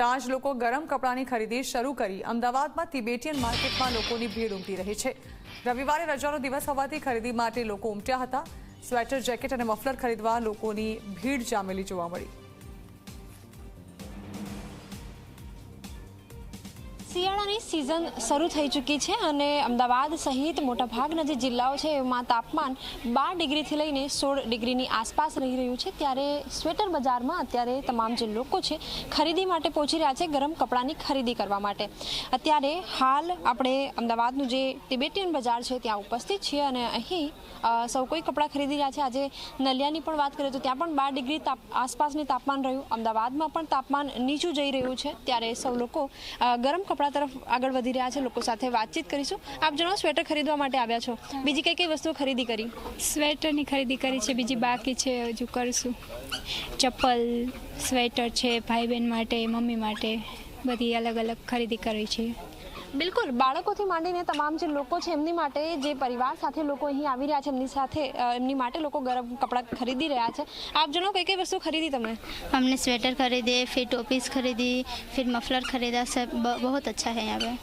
થતાં જ લોકો ગરમ કપડાની ખરીદી શરૂ કરી. અમદાવાદમાં તિબેટિયન માર્કેટમાં લોકોની ભીડ ઉમટી રહી છે. રવિવારે રજાનો દિવસ હોવાથી ખરીદી માટે લોકો ઉમટ્યા હતા. સ્વેટર, જેકેટ અને મફલર ખરીદવા લોકોની ભીડ જામેલી જોવા મળી. શિયાળાની સિઝન શરૂ થઈ ચૂકી છે અને અમદાવાદ સહિત મોટાભાગના જે જિલ્લાઓ છે એમાં તાપમાન બાર ડિગ્રીથી લઈને સોળ ડિગ્રીની આસપાસ રહી રહ્યું છે. ત્યારે સ્વેટર બજારમાં અત્યારે તમામ જે લોકો છે ખરીદી માટે પહોંચી રહ્યા છે ગરમ કપડાની ખરીદી કરવા માટે. અત્યારે હાલ આપણે અમદાવાદનું જે તિબેટિયન બજાર છે ત્યાં ઉપસ્થિત છીએ અને અહીં સૌ કોઈ કપડાં ખરીદી રહ્યા છે. આજે નલિયાની પણ વાત કરીએ તો ત્યાં પણ બાર ડિગ્રી તાપ, આસપાસની તાપમાન રહ્યું. અમદાવાદમાં પણ તાપમાન નીચું જઈ રહ્યું છે. ત્યારે સૌ લોકો ગરમ કપડાં તરફ આગળ વધી રહ્યા છે, લોકો સાથે વાતચીત કરીશું. આપ જણાવો, સ્વેટર ખરીદવા માટે આવ્યા છો. બીજી કઈ કઈ વસ્તુઓ ખરીદી કરી? સ્વેટરની ખરીદી કરી છે, બીજી બાકી છે, હજુ કરીશું. ચપ્પલ, સ્વેટર છે ભાઈ બહેન માટે, મમ્મી માટે બધી અલગ અલગ ખરીદી કરી છે. બિલકુલ બાળકોથી માંડીને તમામ જે લોકો છે એમની માટે જે પરિવાર સાથે લોકો અહીં આવી રહ્યા છે એમની સાથે અ, એમની માટે લોકો ગરમ કપડાં ખરીદી રહ્યા છે આપ જણાવો કઈ કઈ વસ્તુ ખરીદી તમે हमने स्वेटर खरीदे फिर टोपीज खरीदी फिर मफलर खरीदा सब ब- बहुत अच्छा है यहाँ पे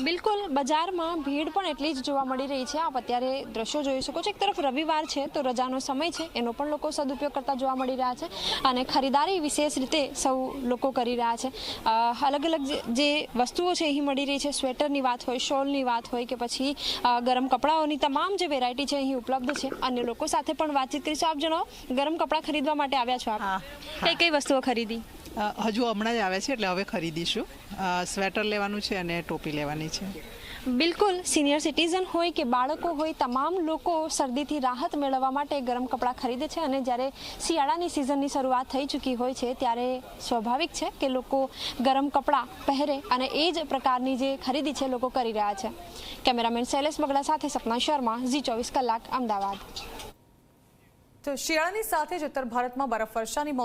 બિલકુલ બજારમાં ભીડ પણ એટલી જ જોવા મળી રહી છે. આપ અત્યારે દ્રશ્યો જોઈ શકો છો. એક તરફ રવિવાર છે તો રજાનો સમય છે. એનો પણ લોકો સદુપયોગ કરતા જોવા મળી રહ્યા છે અને ખરીદારી વિશેષ રીતે સૌ લોકો કરી રહ્યા છે. અલગ અલગ જે- વસ્તુઓ છે એ મળી રહી છે. સ્વેટરની વાત હોય શોલની વાત હોય કે પછી ગરમ કપડાઓની તમામ જે વેરાયટી છે અહીં ઉપલબ્ધ છે. અન્ય લોકો સાથે પણ વાતચીત કરીશું આપ જણાવો ગરમ કપડાં ખરીદવા માટે આવ્યા છો આપ? કઈ કઈ વસ્તુઓ ખરીદી? હજુ હમણાં જ આવે છે એટલે હવે ખરીદીશું. સ્વેટર લેવાનું છે અને ટોપી લેવાની છે. બિલકુલ સિનિયર સિટીઝન હોય કે બાળકો હોય તમામ લોકો શરદીથી રાહત મેળવવા માટે ગરમ કપડાં ખરીદે છે અને જ્યારે શિયાળાની સિઝનની શરૂઆત થઈ ચૂકી હોય છે ત્યારે સ્વાભાવિક છે કે લોકો ગરમ કપડાં પહેરે અને એ જ પ્રકારની જે ખરીદી છે લોકો કરી રહ્યા છે. કેમેરામેન શૈલેષ બગડા સાથે સપના શર્મા ઝી ચોવીસ કલાક અમદાવાદ. તો શિયાળાની સાથે જ ઉત્તર ભારતમાં બરફવર્ષાની